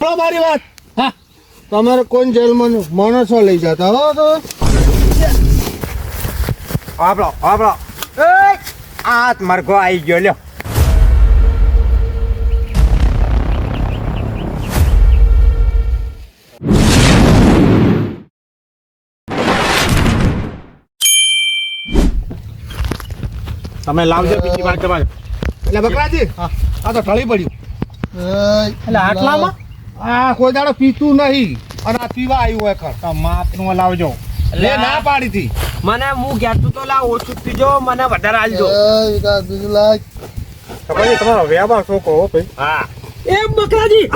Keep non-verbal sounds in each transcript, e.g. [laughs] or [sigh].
સાંભળો મારી વાત. હા. તમારે કોણ જેલમાં માણસો લઈ જતા હો તો? આપણો આપણો એ! આ મરઘો આવી ગયો લ્યો. તમે લાવજો બીજી વાર તમારે. એટલે બકરાજી આ તો ઠળી પડ્યું એટલે આટલામાં? આ કોઈ દાડો પીતું નહીં. અને આ પીવા આવ્યું હોય ખર. તો માપનું લાવજો લે ના પાડી હતી મને હું ઘેરતું તો લા ઓછું પીજો મને વધારે આલજો. ખબર નહીં તમારો વ્યવહાર શું કહો ભાઈ? હા. એ બકરાજી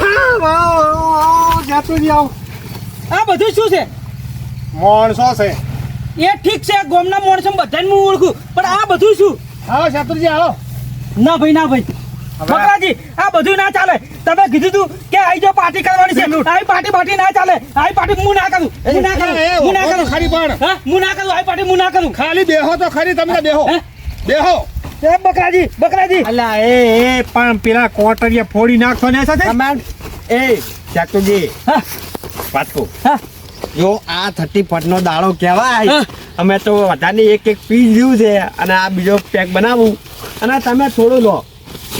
જાતું જ આવો. આ બધું શું છે? માણસો છે. એ ઠીક છે ગોમના માણસો બધાને હું ઓળખું. પણ આ બધું શું? આવો શાસ્ત્રીજી આવો ના ભાઈ ના ભાઈ. બકરાજી આ બધું ના ચાલે. તમે કીધું તું કે આઈ જો પાર્ટી કરવાની છે. આઈ પાર્ટી પાર્ટી ના ચાલે. આઈ પાર્ટી હું ના કરું. હું ના કરું. હું ના કરું. ખરી પણ. હા? ના કરું. આઈ પાર્ટી હું ના કરું. ખાલી બેહો તો ખરી તમે બેહો? બેહો. એ બકરાજી બકરાજી. અલા એ એ પણ પેલા કોટરિયા ફોડી નાખો ને સાથે? એ ચાતુજી હા? પાછું હા? જો આ થર્ટી ફટ નો દાડો કહેવાય અમે તો વધારે એક એક પીસ લીધું છે અને આ બીજો પેક બનાવું. અને તમે થોડું લો.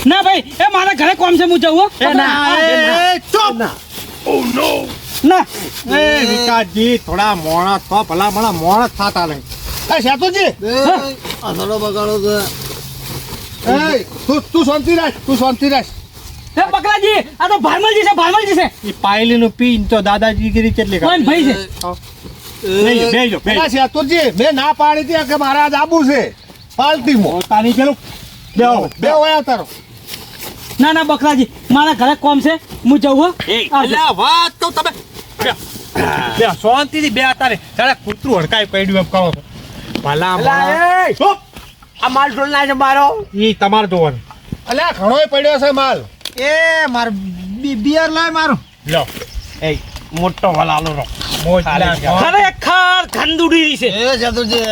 ના ભાઈ એ મારા ઘરે કોમ છે હું જવું એ ના, એ ના. એ નો. ના. એ વિકાસજી થોડા મોણા તો ભલા મોણા મોણા થાતા નહીં. એ શાસ્ત્રીજી એ તું તું શાંતિ રાખ તું શાંતિ રાખ. એ બકરાજી આ તો ભારમલજી છે ભારમલજી છે. એ પાયલીનું પીન તો દાદાજી ગીરી કેટલી કરે ભાઈ છે? બેજો ના પાડી હતી કે મારે આબુ છે. પાલતીમાં પોતાની પેલું બેહો બે વયા તારો ના ના બકરાજી મારા ઘરે કોમ છે હું જઉં હો. વાત તો તમે બે. શાંતિથી બે તારે. તારે કૂતરું હડકાઈ પડ્યું એમ કહો છો. ભલા એ! આ માલ ઢોલ ના છે મારો. ઈ તમારો જોવાનું. અલ્યા ઘણોય પડ્યો છે માલ. એ માર બિયર લાય મારો. લો. એ મોટો વલાલો રો. ખરેખર ખંદુડી છે. એ ખરેખર છે.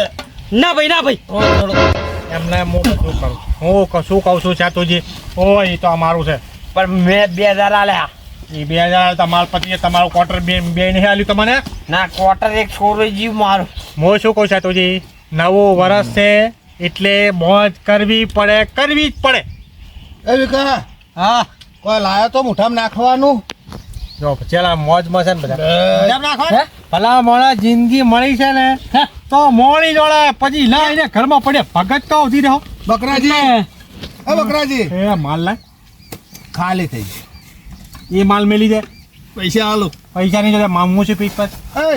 ના ભાઈ ના ભાઈ. એમને હું શું કરું? હું કશું કહું છું સાતુજી? ઓ એ તો અમારું છે. પણ મેં બે હજાર આલ્યા. એ બે હજાર તમારા પતિએ તમારું ક્વાર્ટર બે બે નહીં આલ્યું તમને? ના ક્વાર્ટર એક છોરો જીવ મારું. હું શું કહું સાતુજી? નવું વર્ષ છે એટલે મોજ કરવી પડે કરવી જ પડે. એ વિકા હા કોઈ લાયો તો મુઠામાં નાખવાનું? જો ચેલા મોજમાં છે ને બધા. નાખવા? ભલા મોડા જિંદગી મળી છે ને હા. તો મોડી જોડે પછી લાઈને ઘરમાં પડે ભગત તો ઉધી રહો. બકરાજી. એ બકરાજી. એ માલ લાય ખાલી થઈ ગઈ એ માલ મેલી દે. પૈસા આલો. પૈસા નહીં જોડે મામું છે પીસ પર. એ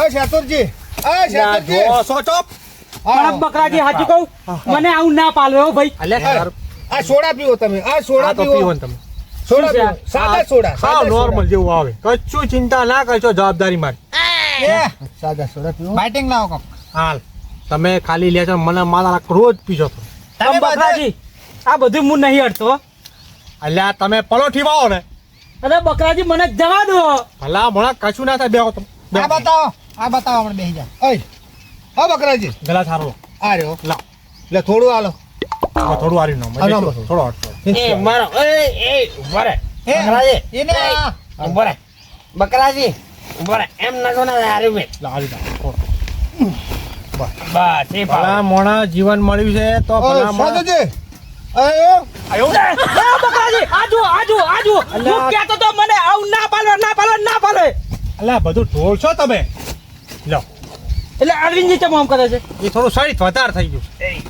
એ શાસ્ત્રીજી એ શાસ્ત્રીજી સો ચોપ. બકરાજી હાજી કહું? મને આવું ના પાલવે હો ભાઈ. અલ્યા આ સોડા પીવો તમે આ સોડા પીવો. તમે. સોડા છે? સાદા સોડા નોર્મલ જેવું આવે. કશું ચિંતા ના કરશો જવાબદારી મારી. સાદા સોડા પીવો? બાઇટિંગ લાવો કોક. હાલ તમે ખાલી લેજો મને મારા રોજ પીશો છો. બકરાજી આ બધું હું નહીં હટતો અલ્યા તમે પલોઠી વાવો ને. અરે બકરાજી મને જવા દો. ભલા મને કશું ના થાય બેહો તમે બેહો. બતાવો આ બતાવો મને બેહી જા ઓય. હા બકરાજી. ગલા થારો આ રહ્યો. લાવ લે થોડું આલો. થોડું આરી નો આ થોડો થોડો હટતો. એ [laughs] મારો એ એ ઊભા બકરાજી. એને ઊભા બકરાજી ઊભા એમ નકો ના હારે બે લાવ, હારી લાવ, થોડો. બસ એ ભલા મોણા જીવન મળ્યું છે તો ભલા મોણા શાસ્ત્રીજી એ આયો. બકરાજી આ જુઓ આ જુઓ આ જુઓ હું કહેતો તો મને આવું ના પાલો ના પાલો ના પાલો અલ્યા બધું ઢોળ છો તમે? લો. એટલે અરવિંદજી ચમ આમ કરે છે. એ થોડું સારી વધારે થઈ ગયું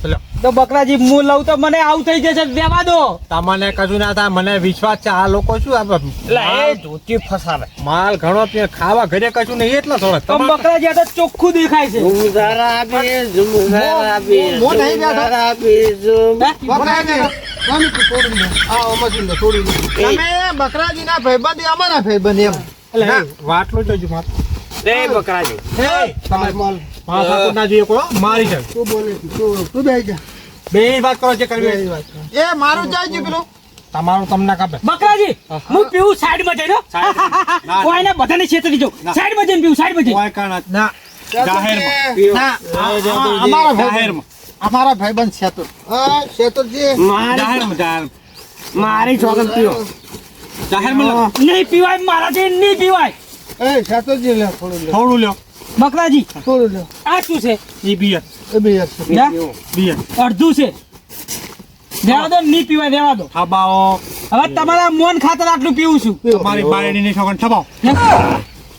લો. તો બકરાજી હું લઉં તો મને આવું થઈ જશે દેવા દો. તમને કશું ના થાય મને વિશ્વાસ છે આ લોકો શું આ એટલે એ ધોતી ફસાવે. માલ ઘણો પીએ ખાવા ઘરે કશું નહીં એટલે થોડો. તો બકરાજી આ તો ચોખ્ખું દેખાય છે. ઝુમઝારા આપી ઝુમઝારા આપી મો- નહીં બેઠો. ઝુમ હે? બકરાજી તોડી લે આ મશીન લે તોડી લે. તમે બકરાજી ના ભાઈબંધ અમારા ભાઈબંધ એમ. એટલે વાટલું જોજો માર. એ બકરાજી. તમે ઠાકોર ના જોઈએ કોઈ મારી છે. તું બોલે છે, તું તું બેહી જા. બે વાત કરો જે કરવી એ મારું જાય છે પેલું. તમારું તમને કાપે. બકરાજી હું પીવું સાઈડમાં જઈને. ના. કોઈને બધાને છેતરી જાઉં. સાઈડમાં જઈને પીવું સાઈડમાં જઈને. કોઈ કારણ ના. જાહેરમાં. માં અમારા જાહેરમાં અમારા ભાઈબંધ શેતુર હા શેતુરજી મારી જાહેરમાં જાહેરમાં. મારી છોકર પીવો. જાહેરમાં નહીં પીવાય મારાથી નહીં પીવાય. એ સાતોજી લે થોડું લે થોડું લ્યો. બકરાજી આ શું છે? એ બિયર. ના? બિયર. અડધું છે. દેવા દો નહીં પીવા દેવા દો. હા હવે તમારા મોન ખાતર આટલું પીવું છું. તમારી બાયડીની છોકરા ઠપાવો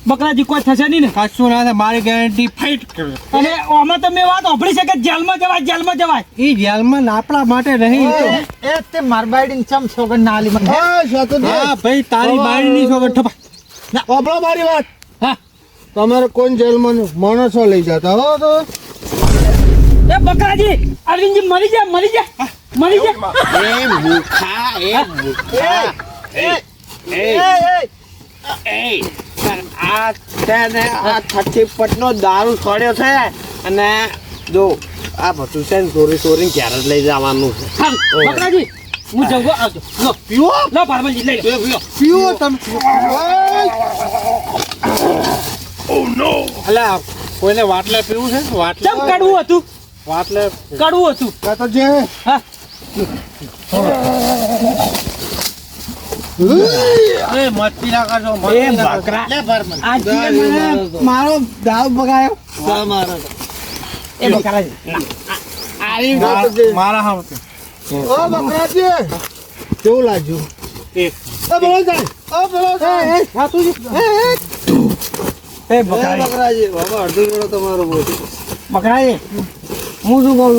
બકરાજી કોઈ થશે નહીં ને? કશું ના થાય મારી ગેરંટી ફાઇટ કરે. અને આમાં તમે મેં વાત સાંભળી છે કે જેલમાં જવાય જેલમાં જવાય. એ જેલમાં આપણા માટે નહીં એ તે મારબાઈડીને ચમ છોકર ના આલી મને હા ભાઈ તારી બાયડીની છોકરા ઠપા. ઓબળો મારી વાત. તમારે કોણ જેલમાં માણસો લઈ જતા હો તો. એ બકરાજી અરવિંદજી મરી જા મરી જા મરી જા. એ મુખા એ મુખા એ એ એ આ છે ને આ થર્ટી પટનો દારૂ છોડ્યો છે. અને જો આ બધું છે ને ચોરી ચોરી ક્યારે જ લઈ જવાનું છે. બકરાજી હું જવું આવજો. લો. પીવો. લો પારમલજી લઈ લો. પીવો તમે અલા કોઈને વાટલે પીવું છે? વાટલે ચમ કડવું હતું? વાટલે કડવું હતું. કા તો જે હા. એ મસ્તી ના કરશો એ બકરા. આ જીએ મને મારો દાવ બગાયો. મારો એ બકરાજી મારા- મારા ઓ બકરાજી કેવું લાગ્યું? એક. એ બોલો જાય ઓ બોલો જાય એ સાતુજી એ એ બકરાજી બાબા અડધું તમારો બોલ. બકરાજી હું શું કહું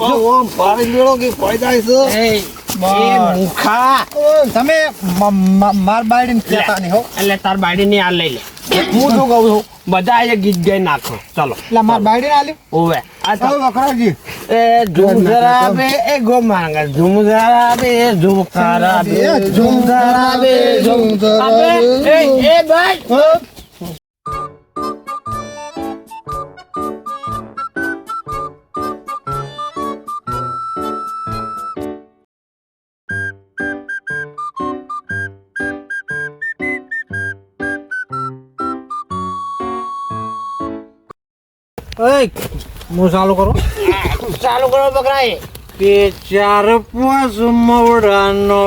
છું ઓમ પાડી જોડો કે પડી છે? એ એ તમે માર બાઈડીને કહેતા નહીં હો. એટલે તાર બાયડીની આ લઈ લે. હું શું કહું છું? બધા એ ગીત ગાઈ નાખો. ચલો. એટલે માર બાઈડીને આલ્યું ઓવે. આ તો બકરાજી. એ ઝૂમ જરા બે એ ગો માંગા ઝૂમ જરા બે ઝૂમ બે એ ઝૂમ જરા બે, ઝૂમ જરા બે. એ એ ભાઈ. એ હું ચાલુ કરો. ચાલુ કરો બકરા એ કે ચાર પાંચ મવડાનો.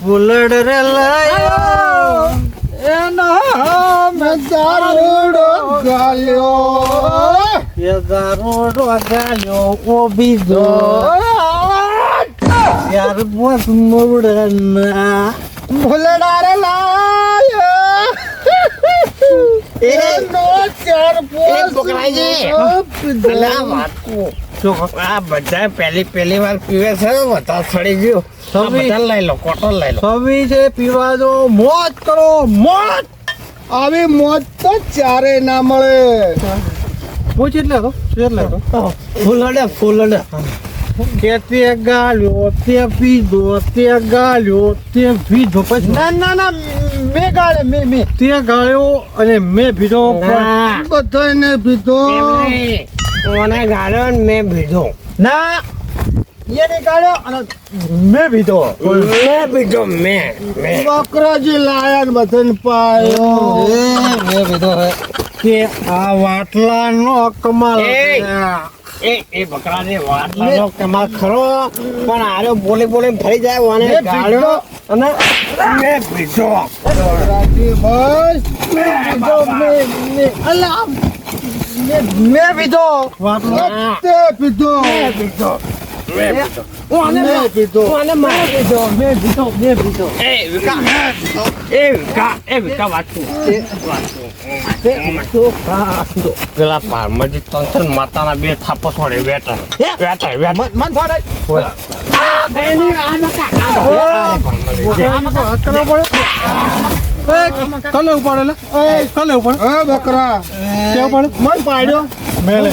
ફૂલડ રે લાયો. એનો મે દારૂડો ગાલ્યો એ દારૂડો ગાલ્યો ઓ બીજો ચાર પાંચ મવડાના. ભૂલડા રે લાયો એનો ચાર એ બકરાજી. અલા વાતકું. આ બધા પહેલી પહેલી વાર પીવે છે બધા સડી ગયો આ બધા લઈ લો કોટન લઈ લો સવી છે પીવા દો મોજ કરો મોજ આવી મોત તો ચારે ના મળે હું એટલે હતો એટલે હતો ફૂલડે ફૂલડે કે તે ગાલ્યો તે પીધો તે ગાલ્યો તે પીધો પછી ના ના ના મે ગાળે મે મે. તે ગાળ્યો અને મેં ભીધો બધાને પીધો એમ મને ગાળ્યો ને મેં ભીધો ના એને ગાળ્યો અને મે પીધો મેં ભીધો મેં બકરાજી લાયા ને બધાને પાયો. મેં પીધો કે આ વાટલા નો કમાલ! એ એ બકરાને વાટલાનો કમાલ ખરો પણ આરો બોલી બોલી ફરી જાય મેં ગાળ્યો અને મેં ભીધો બકરાજી મે પીધો મે મે અલા મે મે પીધો વાટલો તે પીધો મેં પેલા પારમાજી ત્રણ માતાના બે થાપસ વડે વેટા વેટા મન મન કલે ઉપાડે કલે ઉપાડે બકરા મન પાડ્યો મેલે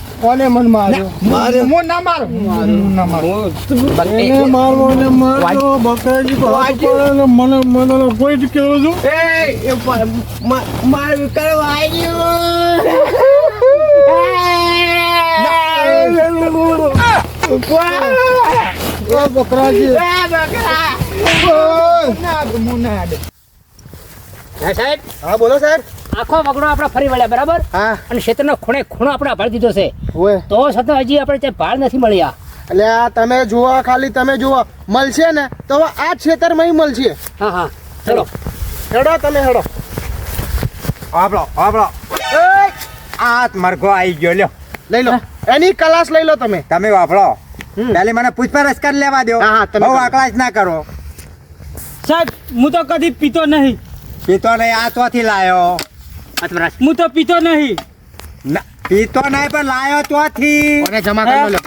કોને મન માર્યો? મારે. મું ના મારો. ના મારો. એને મારવો ને મારવો બકરાજી પાડો ને મને મને કોઈ જ કેવું છું. એ માર કરવા એ બકરાજી. સાહેબ? હા બોલો સાહેબ. આખો વગડો આપણે ફરી વળ્યા બરાબર? હા. અને ક્ષેત્રનો ખૂણે ખૂણો આપણે ભરી દીધો છે. તો છતાં હજી આપણે ત્યાં ભાળ નથી મળ્યા. એટલે આ તમે જુઓ ખાલી તમે જુઓ. મળશે ને તો આ જ ખેતરમાં મળશે. હા હા. ચલો હેડો તમે હેડો. આપણો આપણો આ મરઘો આવી ગયો લ્યો. લઈ લો. એની ક્લાસ લઈ લો તમે. તમે વાપરો. હમ. પેલી મને પૂછપરછ કરી લેવા દો. હા, હા, તમે બહુ. આકલાશ ના કરો. સાહેબ હું તો કદી પીતો નહીં. પીતો નહીં આ ચોથી લાયો. હું તો પીતો નહીં. ના, પીતો નહીં પણ લાયો ચોથી કોને જમા કરી લો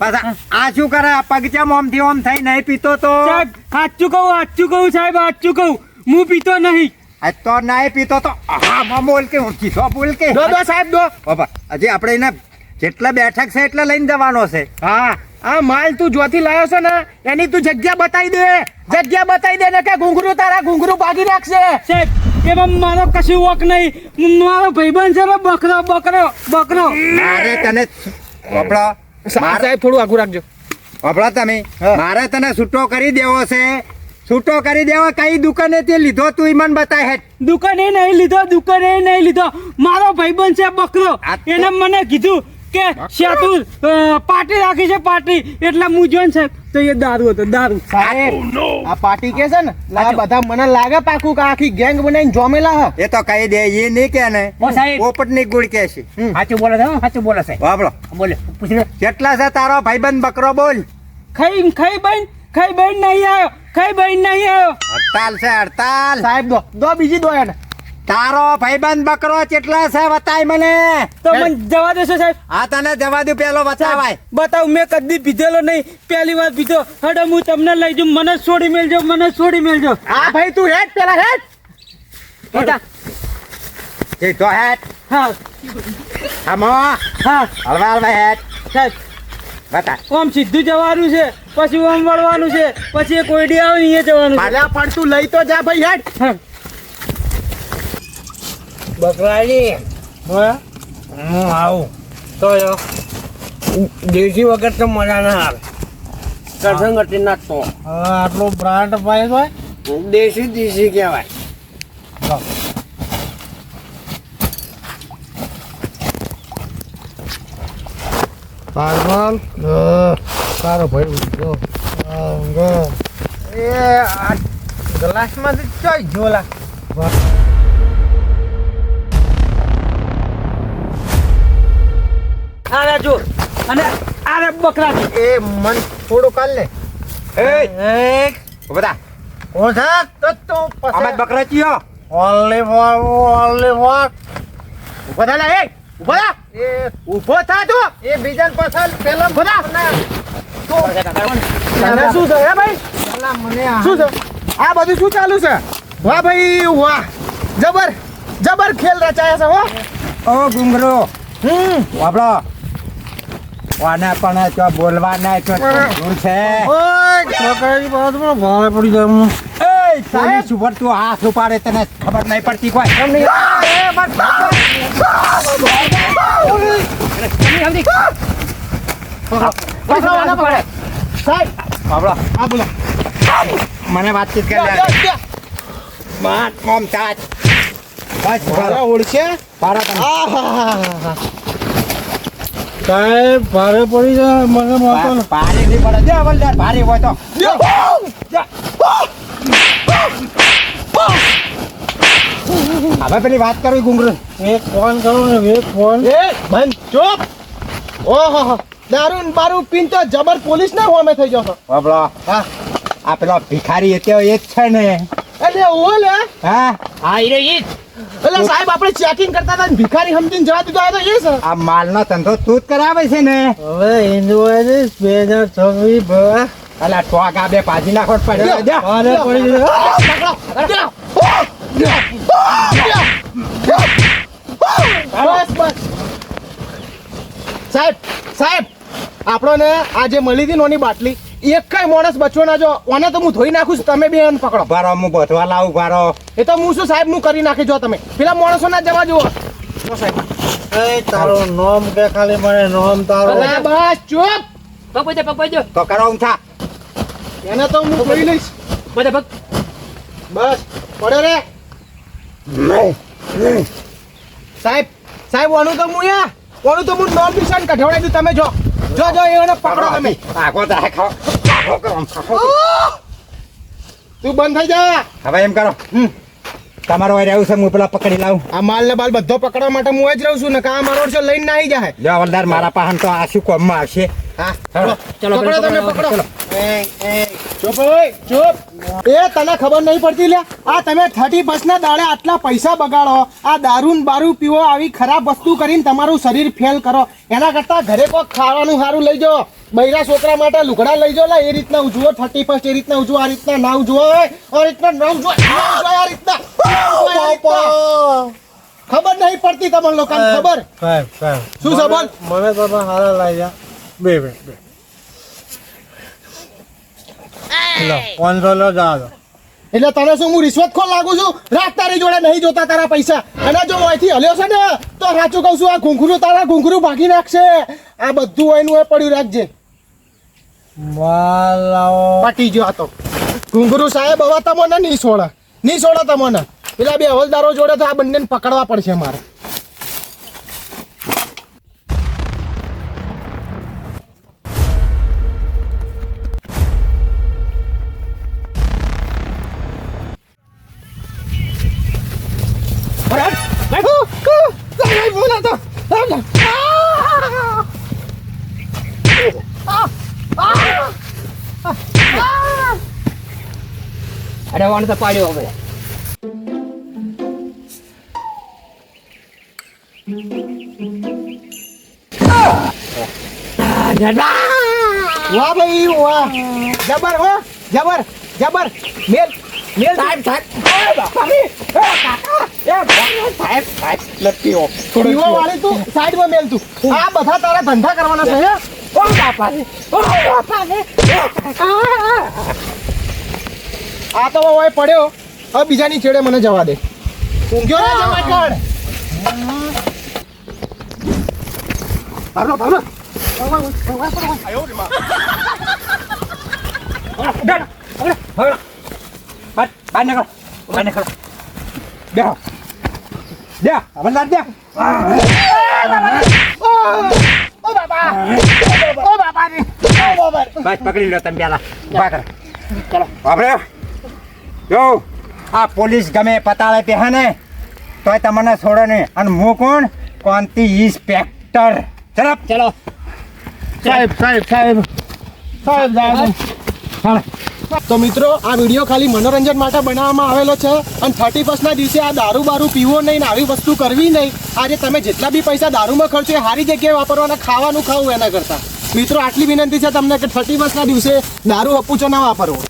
પાછા આ શું કરે? પગચા મોમથી ઓમ થઈ નહીં પીતો તો? સાચું કહું સાચું કહું સાહેબ સાચું કહું. હું પીતો નહીં. તો નહીં પીતો તો હા બોલ કે હું કીધો બોલ કે? દો દો સાહેબ દો. બાપા હજી આપણે એને જેટલા બેઠક છે એટલે લઈને જવાનો છે. હા આ માલ તું જોથી લાયો છે ને એની તું જગ્યા બતાવી દે. જગ્યા બતાવી દે ને કે ઘૂંઘરું તારા ઘૂંઘરું ભાગી નાખશે. સાહેબ એમાં મારો કશું વોક નહીં. મારો ભાઈબંધ છે બકરો બકરો બકરો. મારે તને બાપડા સાહેબ થોડું આગું રાખજો. બાપડા તમે મારે તને છૂટો કરી દેવો છે. છૂટો કરી દેવો કઈ દુકાને તે લીધો તું ઈ મને બતાય હેઠ. દુકાને નહીં લીધો દુકાને નહીં લીધો. મારો ભાઈબંધ છે બકરો. એને મને કીધું કે શાતુર પાર્ટી રાખી છે પાર્ટી એટલે હું જોઈને સાહેબ તો એ દારૂ હતો દારૂ. સાહેબ આ પાર્ટી કે છે ને આ બધા મને લાગે પાકું કે આખી ગેંગ બનાવીને જોમેલા હ. એ તો કહી દે એ નહીં કે ને. પોપટની ગુડ કે છે. સાચું બોલે છે સાચું બોલે છે. બાપડો બોલે પૂછી કેટલા છે તારો ભાઈબંધ બકરો બોલ. ખાઈ ખાઈ બન ખાઈ બેન નહીં આવ્યો ખાઈ બેન નહીં આવ્યો. હડતાલ છે હડતાલ. સાહેબ દો દો બીજી દો એને. તારો ભાઈબંધ બકરો કેટલા છે બતાય મને. તો મને જવા દેશો સાહેબ. આ તને જવા દઉં પેલો બતાવાય. બતાવ મેં કદી પીધેલો નહીં. પહેલી વાર પીધો. હડે હું તમને લઈ જઉં. મને છોડી મેલજો મને છોડી મેલજો. હા ભાઈ તું હેડ પેલા હેડ. બેટા. એ તો હેટ હા. હમો. હા. હલવા હલવા હેટ સાહેબ. બતા. ઓમ સીધું જવાનું છે પછી ઓમ વળવાનું છે પછી એક ઓઈડી આવે એ જવાનું પણ તું લઈ તો જા ભાઈ હેડ. હા. બકરાજી હા? હું આવું. તો જો દેશી વગર તો મજા ના આવે. કરસંગટી નાખતો. આટલો બ્રાન્ડ પાય હોય દેશી દેશી કહેવાય. પાગલ સારો ભાઈ જો એ આ ગ્લાસમાંથી ચોઈ જોલા આરે જો. અને આરે બકરા એ મન થોડું કાલ લે એ બધા ઓછા તો તો અમાર બકરા ચિયો ઓનલી ફોર ઓનલી ફોર ઊભો થા લે એ. ઊભો થા. એ. ઊભો થા તો એ બીજા પાછળ પેલા બધા તો તને શું છે હે ભાઈ? શું છે આ બધું શું ચાલુ છે? વાહ ભાઈ વાહ. જબર જબર ખેલ રચાયા છે હો. ઓ ગુંગરો. હમ. બાપડો વાને પણ જો બોલવા ના તો છે? ઓય છોકરાની પાસે પણ ભારે પડી જાય એ પોલીસ ઉપર તું હાથ ઉપાડે તને ખબર નહીં પડતી કોઈ. સાહેબ આ બોલો. મને વાતચીત કરી માર કોમ તાજ. બસ ભારે ભારો ઓળશે હા હા આહાહાહા. સાહેબ ભારે પડી જાય મને ભારે નહીં પડે. દે હવલદાર ભારે હોય તો. હવે પેલી વાત કરવી ગુંગર. એક ફોન કરો ને એક ફોન. એ બંધ ચૂપ. ઓહો દારૂ ને બારૂ પીન તો જબર પોલીસ ના હોમે થઈ જશો. બાપડો હા. આ પેલો ભિખારી હતો એ જ છે ને. એટલે ઓ લે હા હા ઈ જ. એટલે સાહેબ આપણે ચેકિંગ કરતા હતા ભિખારી સમજીને જવા દીધો આ તો એ સર આ માલનો ધંધો તું જ કરાવે છે ને? હવે હિન્દુ બે હજાર છવ્વીસ ભવા અલા ટોકા બે પાજી નાખો જ પડ્યો. બસ બસ. સાહેબ સાહેબ આપણને ને આજે મળી હતી નોની બાટલી. એક કઈ માણસ બચવો ના જો. ઓને તો હું ધોઈ નાખું છું. તમે બે એને પકડો. ભારો હું બધવા લાવું ભારો એ તો હું શું સાહેબ હું કરી નાખી જો તમે. પેલા માણસો ના જવા જુઓ. સાહેબ. એ તારો નોમ કે ખાલી મને નોમ તારો. બસ ચૂપ. પગ દે. તો કરો ઊંચા એને તો હું કરી લઈશ. બધે પગ. બસ પડ્યો રે. સાહેબ સાહેબ ઓનું તો હું યા ઓનું તો હું નોમ નિશાન કઢવડાવી દઉં. તમે જો. જો જો એને પકડો તમે. આગો તો ખાઓ કરો આમ. તું બંધ થઈ જા હવે એમ કરો. તમારો વાય રહ્યું છે હું પેલા પકડી લાવું. આ માલ ને બાલ બધો પકડવા માટે હું જ રહું છું ને કા મારો છે લઈને ના આવી જાય. જો હવલદાર મારા પાહન તો આ શું કોમમાં આવશે? હા ચલો, ચલો, પકડો તમે પકડો. એ એ ચૂપ ઓય ચૂપ. એ તને ખબર નહીં પડતી લે આ તમે થર્ટી બસના દાડે આટલા પૈસા બગાડો. આ દારૂ ને બારૂ પીવો આવી ખરાબ વસ્તુ કરીને તમારું શરીર ફેલ કરો. એના કરતા ઘરે કોક ખાવાનું સારું લઈ જાઓ. બૈરા છોકરા માટે લુગડા લઈ જાઓ એ રીતના ઉજવો થર્ટી ફર્સ્ટ એ રીતના ઉજવો આ રીતના ના ઉજવો આ રીતના ના ઉજવો આ રીતના. ખબર નહીં પડતી તમને લોકો ખબર? શું બોલ મને તમે હારા લાગ્યા. બે બે. બે પાંચસો લો જા એટલે તને શું હું રિશ્વતખોર લાગુ છું? રાખ તારી જોડે નહીં જોતા તારા પૈસા. અને જો અહીંથી હલ્યો છે ને તો સાચું કહું છું આ ઘૂંઘરું તારા ઘૂંઘરું ભાગી નાખશે. આ બધું એનું એ પડ્યું રાખજે. માલ લાવો પાટી ગયો આ તો ઘૂંઘરું સાહેબ હવે તમને નહીં છોડે નહીં છોડે તમને પેલા બે હવલદારો જોડે તો આ બંનેને પકડવા પડશે મારે અરે વાણ તો પાડ્યો હવે. વાહ ભાઈ વાહ. જબર હો જબર જબર. મેલ મેલ. સાહેબ પીવા વાળી તું સાઈડમાં મેલ તું. આ બધા તારા ધંધા કરવાના છે હે? આ તો હવે પડ્યો હવે બીજાની છેડે મને જવા દે ઊંઘ્યો ને જવા કાઢ બહાર નીકળો બહાર નીકળો બેહો બે બસ પકડી લો તમે પેલા ચલો બાપરે જો આ પોલીસ ગમે પતાળે હે ને તોય તમને છોડે નહીં. અને હું કોણ? કોંતી ઇન્સ્પેક્ટર. ચલો. ચલો. સાહેબ સાહેબ સાહેબ. સાહેબ સાહેબ. તો મિત્રો આ વીડિયો ખાલી મનોરંજન માટે બનાવવામાં આવેલો છે અને થર્ટી ફર્સ્ટના દિવસે આ દારૂ બારૂ પીવો નહીં ને આવી વસ્તુ કરવી નહીં. આજે તમે જેટલા બી પૈસા દારૂમાં ખર્ચો એ સારી જગ્યાએ વાપરવાના ખાવાનું ખાવું એના કરતાં. મિત્રો આટલી વિનંતી છે તમને કે થર્ટી ફર્સ્ટના દિવસે દારૂ અપૂચો ના વાપરવો.